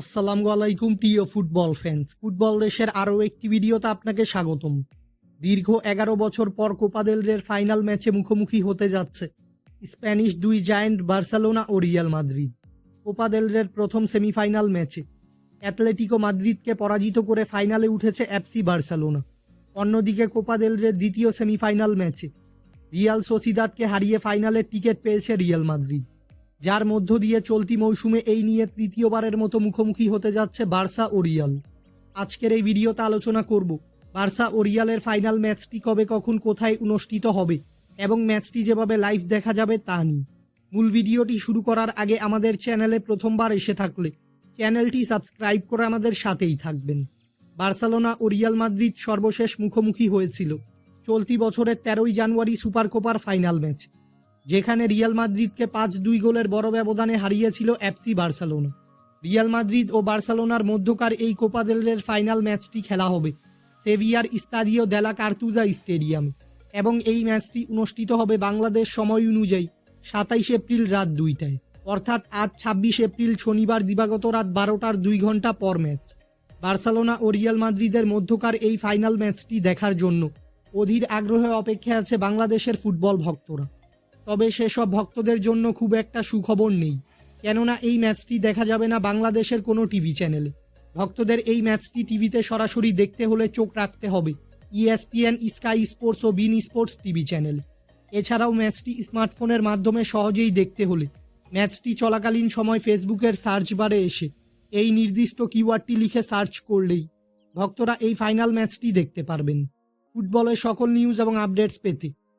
আসসালামু আলাইকুম, প্রিয় ফুটবল ফ্যান্স ফুটবল দেশের আরও একটি ভিডিওতে আপনাকে স্বাগতম। দীর্ঘ এগারো বছর পর কোপা দেল রের ফাইনাল ম্যাচে মুখোমুখি হতে যাচ্ছে স্প্যানিশ দুই জায়ান্ট বার্সেলোনা ও Real Madrid. Copa del Rey প্রথম সেমিফাইনাল ম্যাচে অ্যাথলেটিকো মাদ্রিদকে পরাজিত করে ফাইনালে উঠেছে এফসি বার্সেলোনা। অন্যদিকে কোপা দেল রের দ্বিতীয় সেমিফাইনাল ম্যাচে রিয়াল সোসিদাদকে হারিয়ে ফাইনালের টিকিট পেয়েছে রিয়াল মাদ্রিদ। যার মধ্য দিয়ে চলতি মৌসুমে এই নিয়ে তৃতীয়বারের মতো মুখোমুখি হতে যাচ্ছে বার্সা ও রিয়াল আজকের এই ভিডিওতে আলোচনা করব, বার্সা ও রিয়ালের ফাইনাল ম্যাচটি কবে, কখন, কোথায় অনুষ্ঠিত হবে এবং ম্যাচটি যেভাবে লাইভ দেখা যাবে তা নিয়ে। মূল ভিডিওটি শুরু করার আগে আমাদের চ্যানেলে প্রথমবার এসে থাকলে চ্যানেলটি সাবস্ক্রাইব করে আমাদের সাথেই থাকবেন। বার্সেলোনা ও রিয়াল মাদ্রিদ সর্বশেষ মুখোমুখি হয়েছিল। চলতি বছরের তেরোই জানুয়ারি সুপার কোপার ফাইনাল ম্যাচ। যেখানে রিয়াল মাদ্রিদকে পাঁচ দুই গোলের বড় ব্যবধানে হারিয়েছিল এফসি বার্সেলোনা। রিয়াল মাদ্রিদ ও বার্সেলোনার মধ্যকার এই কোপা দেলের ফাইনাল ম্যাচটি খেলা হবে সেভিয়ার ইস্তাদিও দেলা কার্তুজা স্টেডিয়ামে এবং এই ম্যাচটি অনুষ্ঠিত হবে বাংলাদেশ সময় অনুযায়ী সাতাইশ এপ্রিল রাত দুইটায়। অর্থাৎ আজ ছাব্বিশ এপ্রিল শনিবার দিবাগত রাত বারোটার দুই ঘণ্টা পর ম্যাচ। বার্সেলোনা ও রিয়াল মাদ্রিদের মধ্যকার এই ফাইনাল ম্যাচটি দেখার জন্য অধীর আগ্রহে অপেক্ষা আছে বাংলাদেশের ফুটবল ভক্তরা। তবে সেসব ভক্তদের জন্য খুব একটা সুখবর নেই। কেননা এই ম্যাচটি দেখা যাবে না বাংলাদেশের কোনো টিভি চ্যানেলে। ভক্তদের এই ম্যাচটি টিভিতে সরাসরি দেখতে হলে চোখ রাখতে হবে ইএসপিএন, স্কাই স্পোর্টস ও বিন স্পোর্টস টিভি চ্যানেলে। এছাড়াও ম্যাচটি স্মার্টফোনের মাধ্যমে সহজেই দেখতে হলে। ম্যাচটি চলাকালীন সময় ফেসবুকের সার্চ বারে এসে এই নির্দিষ্ট কিওয়ার্ডটি লিখে সার্চ করলেই ভক্তরা এই ফাইনাল ম্যাচটি দেখতে পারবেন। ফুটবলের সকল নিউজ এবং আপডেটস পেতে